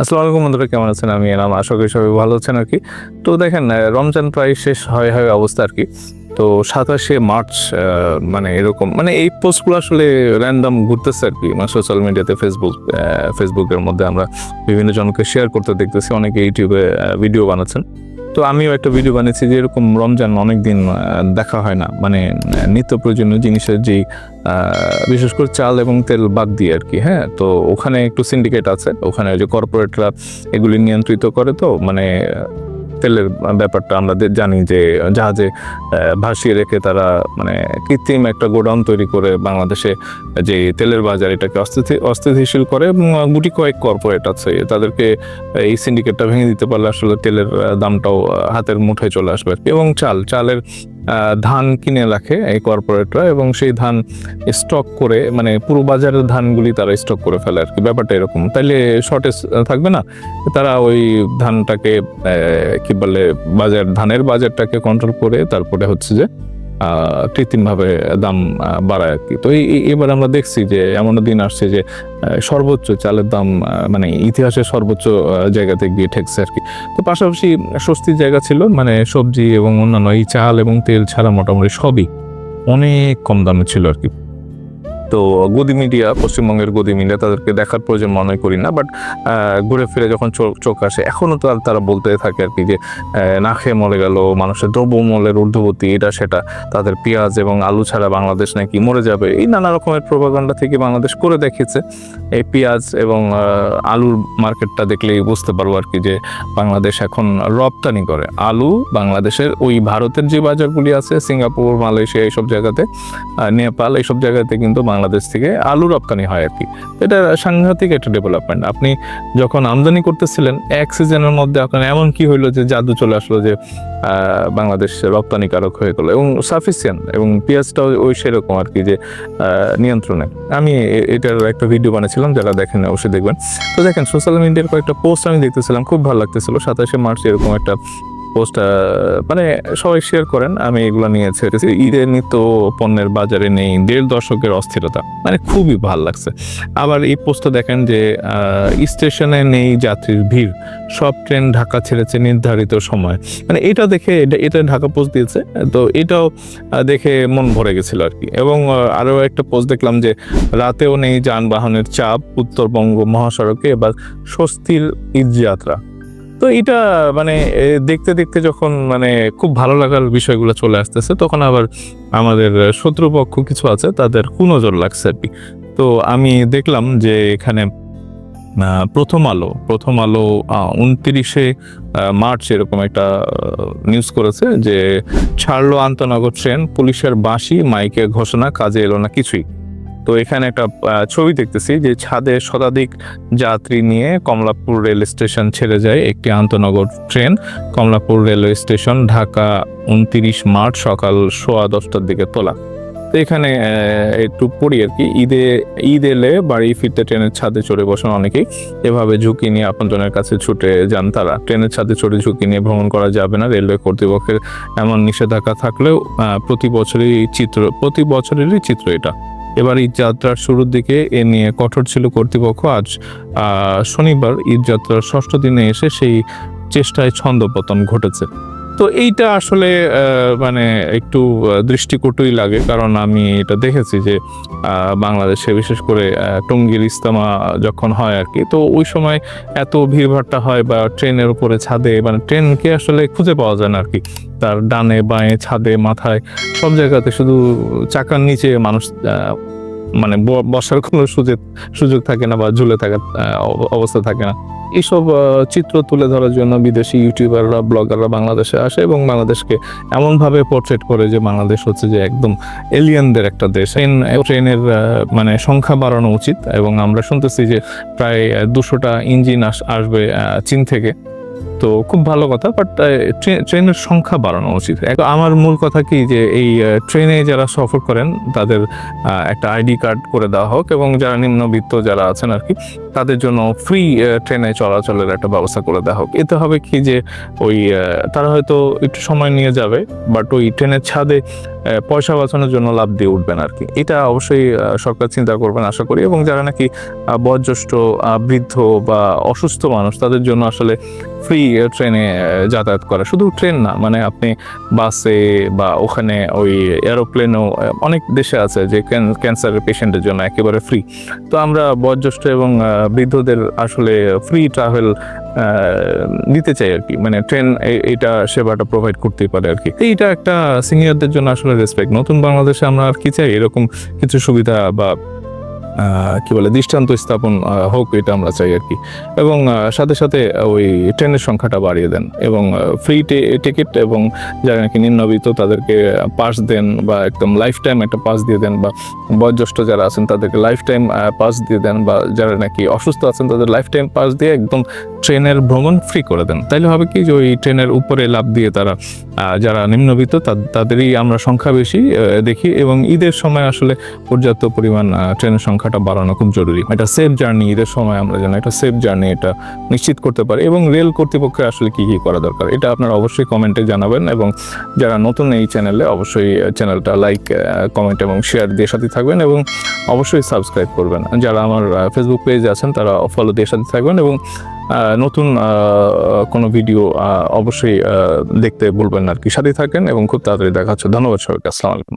আসসালামু আলাইকুম বন্ধুরা, কেমন আছেন? আমি এনাম, আশা করি সবাই ভালো আছেন আর কি। তো দেখেন রমজান প্রায় শেষ হয় হয় অবস্থা আর কি। তো সাতাশে মার্চ মানে এরকম মানে এই পোস্টগুলো আসলে র্যান্ডাম ঘুরতেছে আর কি মানে সোশ্যাল মিডিয়াতে ফেসবুক ফেসবুকের মধ্যে আমরা বিভিন্ন জনকে শেয়ার করতে দেখতেছি, অনেকে ইউটিউবে ভিডিও বানাচ্ছেন। তো আমিও একটা ভিডিও বানিয়েছি যে এরকম রমজান অনেকদিন দেখা হয় না। মানে নিত্য প্রয়োজনীয় জিনিসের যেই বিশেষ করে চাল এবং তেল বাদ দিয়ে আর কি হ্যাঁ? তো ওখানে একটু সিন্ডিকেট আছে। ওখানে যে কর্পোরেটরা এগুলি নিয়ন্ত্রিত করে তো মানে তেলের ব্যাপারটা আমরা জানি যে জাহাজে ভাসিয়ে রেখে তারা মানে কৃত্রিম একটা গোডাউন তৈরি করে বাংলাদেশে যে তেলের বাজার এটাকে অস্থিতি অস্থিতিশীল করে এবং গুটি কয়েক কর্পোরেট আছে। তাদেরকে এই সিন্ডিকেটটা ভেঙে দিতে পারলে আসলে তেলের দামটাও হাতের মুঠোয় চলে আসবে। এবং চাল চালের ধান কিনে রাখে এই কর্পোরেটরা এবং সেই ধান স্টক করে মানে পুরো বাজারের ধানগুলি তারা স্টক করে ফেলে আর কি। ব্যাপারটা এরকম। তাইলে শর্টেজ থাকবে না? তারা ওই ধানটাকে কি বলে, বাজার, ধানের বাজারটাকে কন্ট্রোল করে তারপরে হচ্ছে যে কৃত্রিমভাবে দাম বাড়ায় আর কি। তো এবার আমরা দেখছি যে এমন দিন আসছে যে সর্বোচ্চ চালের দাম মানে ইতিহাসের সর্বোচ্চ জায়গাতে গিয়ে ঠেকছে আর কি। তো পাশাপাশি স্বস্তির জায়গা ছিল মানে সবজি এবং অন্যান্য এই চাল এবং তেল ছাড়া মোটামুটি সবই অনেক কম দামে ছিল আর কি। তো গদি মিডিয়া, পশ্চিমবঙ্গের গদি মিডিয়া তাদেরকে দেখার প্রয়োজন মনে করি না বাট ঘুরে ফিরে যখন চোখ আসে এখনও তো তারা বলতে থাকে আর কি যে না খেয়ে মরে গেল, মানুষের দ্রব্যমূল্যের ঊর্ধ্বগতি এটা সেটা, তাদের পেঁয়াজ এবং আলু ছাড়া বাংলাদেশ নাকি মরে যাবে, এই নানা রকমের প্রভাকাণ্ডা থেকে বাংলাদেশ করে দেখিয়েছে। এই পেঁয়াজ এবং আলুর মার্কেটটা দেখলেই বুঝতে পারব আর কি যে, বাংলাদেশ এখন রপ্তানি করে। আলু বাংলাদেশের ওই ভারতের যে বাজারগুলি আছে, সিঙ্গাপুর, মালয়েশিয়া, এইসব জায়গাতে নেপাল, এইসব জায়গাতে কিন্তু বাংলাদেশ থেকে আলু রপ্তানি হয় আর কি। এটা সাংঘাতিক একটা ডেভেলপমেন্ট আপনি যখন আমদানি করতেছিলেন, এক সিজনের মধ্যে আপনার এমন কি হইল যে জাদু চলে আসলো যে বাংলাদেশ রপ্তানিকারক হয়ে গেলো এবং সাফিসিয়েন্ট এবং পেঁয়াজটাও ওই সেরকম আর কি যে নিয়ন্ত্রণে। আমি এটার একটা ভিডিও বানিয়েছিলাম, যারা দেখেন অবশ্যই দেখবেন। তো দেখেন সোশ্যাল মিডিয়ার কয়েকটা পোস্ট আমি দেখতেছিলাম, খুব ভালো লাগতেছিল। সাতাশে মার্চ এরকম একটা পোস্ট মানে সবাই শেয়ার করেন, আমি এগুলো নিয়ে ছেড়েছি। ঈদের নিত্য পণ্যের বাজারে নেই, দেড় দশকের অস্থিরতা মানে খুবই ভালো লাগছে। আবার এই পোস্টটা দেখেন যে স্টেশনে নেই যাত্রীর ভিড়, সব ট্রেন ঢাকা ছেড়েছে নির্ধারিত সময়। মানে এটা দেখে, এটা এটা ঢাকা পোস্ট দিয়েছে, তো এটাও দেখে মন ভরে গেছিল আর কি। এবং আরও একটা পোস্ট দেখলাম যে, রাতেও নেই যানবাহনের চাপ, উত্তরবঙ্গ মহাসড়কে এবার স্বস্তির ঈদযাত্রা তো এটা মানে দেখতে দেখতে যখন মানে খুব ভালো লাগার বিষয়গুলো চলে আসতেছে, তখন আবার আমাদের শত্রুপক্ষ কিছু আছে, তাদের কুনজর লাগছে আর কি। তো আমি দেখলাম যে এখানে প্রথম আলো প্রথম আলো উনত্রিশে মার্চ এরকম একটা নিউজ করেছে যে, ছাড়লো আন্তনগর ট্রেন, পুলিশের বাঁশি মাইকে ঘোষণা, কাজে এলো না কিছুই। তো এখানে একটা ছবি দেখতেছি যে ছাদে শতাধিক যাত্রী নিয়ে কমলাপুর রেল স্টেশন ছেড়ে যায় একটি আন্তনগর train. Kamalapur railway station Dhaka উনত্রিশ মার্চ সকাল সোয়া দশটার দিকে তোলা। তো এখানে একটু পড়ি আর কি। ঈদে, ঈদ এলে বাড়ি ফিরতে ট্রেনের ছাদে চড়ে বসেন অনেকেই। এভাবে ঝুঁকি নিয়ে আপনজনের কাছে ছুটে যান তারা। ট্রেনের ছাদে চড়ে ঝুঁকি নিয়ে ভ্রমণ করা যাবে না রেলওয়ে কর্তৃপক্ষের এমন নিষেধাজ্ঞা থাকলেও প্রতি বছরই চিত্র, প্রতি বছরেরই চিত্র এটা। এবার ঈদ যাত্রার শুরুর দিকে এ নিয়ে কঠোর ছিল কর্তৃপক্ষ। আজ শনিবার ঈদ যাত্রার ষষ্ঠ দিনে এসে সেই চেষ্টায় ছন্দপতন ঘটেছে। তো এইটা আসলে মানে একটু দৃষ্টিকটুই লাগে। কারণ আমি এটা দেখেছি যে বাংলাদেশে বিশেষ করে টঙ্গীর ইস্তামা যখন হয় আর কি, তো ওই সময় এত ভিড়ভাট্টা হয় বা ট্রেনের উপরে ছাদে মানে ট্রেনকে আসলে খুঁজে পাওয়া যায় না আর কি। তার ডানে বাঁয়ে ছাদে মাথায় সব জায়গাতে শুধু চাকার নিচে মানুষ মানে বসার কোনো সুযোগ সুযোগ থাকে না বা ঝুলে থাকার অবস্থা থাকে না। এইসব চিত্র তুলে ধরার জন্য বিদেশি ইউটিউবাররা, ব্লগাররা বাংলাদেশে আসে এবং বাংলাদেশকে এমনভাবে পোর্ট্রেট করে যে বাংলাদেশ হচ্ছে যে একদম এলিয়ানদের একটা দেশ। ট্রেন ট্রেনের মানে সংখ্যা বাড়ানো উচিত এবং আমরা শুনতেছি যে প্রায় দুশোটা ইঞ্জিন আসবে চীন থেকে। তো খুব ভালো কথা বাট ট্রেনের সংখ্যা বাড়ানো উচিত। আমার মূল কথা কি যে এই ট্রেনে যারা সফর করেন, তাদের একটা আইডি কার্ড করে দেওয়া হোক এবং যারা নিম্নবিত্ত যারা আছেন আর কি তাদের জন্য ফ্রি ট্রেনে চলাচলের একটা ব্যবস্থা করে দেওয়া হোক। এতে হবে কি যে ওই তারা হয়তো একটু সময় নিয়ে যাবে বাট ওই ট্রেনের ছাদে পয়সা বাঁচানোর জন্য লাভ দিয়ে উঠবেন আর কি এটা অবশ্যই সরকার চিন্তা করবেন, আশা করি, এবং যারা নাকি বয়োজ্যেষ্ঠ বৃদ্ধ বা অসুস্থ মানুষ, তাদের জন্য আসলে ফ্রি ট্রেনে যাতায়াত করা। শুধু ট্রেন না মানে আপনি বাসে বা ওখানে ওই এরোপ্লেনও অনেক দেশে আছে যে ক্যান্সারের পেশেন্টের জন্য একেবারে ফ্রি তো আমরা বয়োজ্যেষ্ঠ এবং বৃদ্ধদের আসলে ফ্রি ট্রাভেল দিতে চাই আর কি। মানে ট্রেন এটা সেবাটা প্রোভাইড করতেই পারে আর কি। এইটা একটা সিনিয়রদের জন্য আসলে রেসপেক্ট নতুন বাংলাদেশে আমরা আর কি চাই? এরকম কিছু সুবিধা বা কি বলে, দৃষ্টান্ত স্থাপন হোক এটা আমরা চাই আর কি। এবং সাথে সাথে ওই ট্রেনের সংখ্যাটা বাড়িয়ে দেন এবং ফ্রি টিকিট এবং যারা নাকি নিম্নবিত তাদেরকে পাস দেন বা একদম লাইফ টাইম একটা পাস দিয়ে দেন বা বয়োজ্যেষ্ঠ যারা আছেন তাদেরকে লাইফ টাইম পাস দিয়ে দেন বা যারা নাকি অসুস্থ আছেন তাদের লাইফ টাইম পাস দিয়ে একদম ট্রেনের ভ্রমণ ফ্রি করে দেন। তাইলে হবে কি যে ওই ট্রেনের উপরে লাভ দিয়ে তারা যারা নিম্নবিত্ত তাদেরই আমরা সংখ্যা বেশি দেখি এবং ঈদের সময় আসলে পর্যাপ্ত পরিমাণ ট্রেনের ট্রেনের সংখ্যাটা বাড়ানো খুব জরুরি। এটা সেফ জার্নি ঈদের সময় আমরা যেন একটা সেফ জার্নি এটা নিশ্চিত করতে পারি এবং রেল কর্তৃপক্ষের আসলে কি কি করা দরকার, এটা আপনারা অবশ্যই কমেন্টে জানাবেন এবং যারা নতুন এই চ্যানেলে অবশ্যই চ্যানেলটা লাইক কমেন্ট এবং শেয়ার দিয়ে সাথে থাকবেন এবং অবশ্যই সাবস্ক্রাইব করবেন। যারা আমার ফেসবুক পেজ আছেন তারা ফলো দিয়ে সাথে থাকবেন এবং নতুন কোনো ভিডিও অবশ্যই দেখতে বলবেন আর কি। সাথে থাকেন এবং খুব তাড়াতাড়ি দেখা হচ্ছে। ধন্যবাদ সবাইকে। আসসালামু আলাইকুম।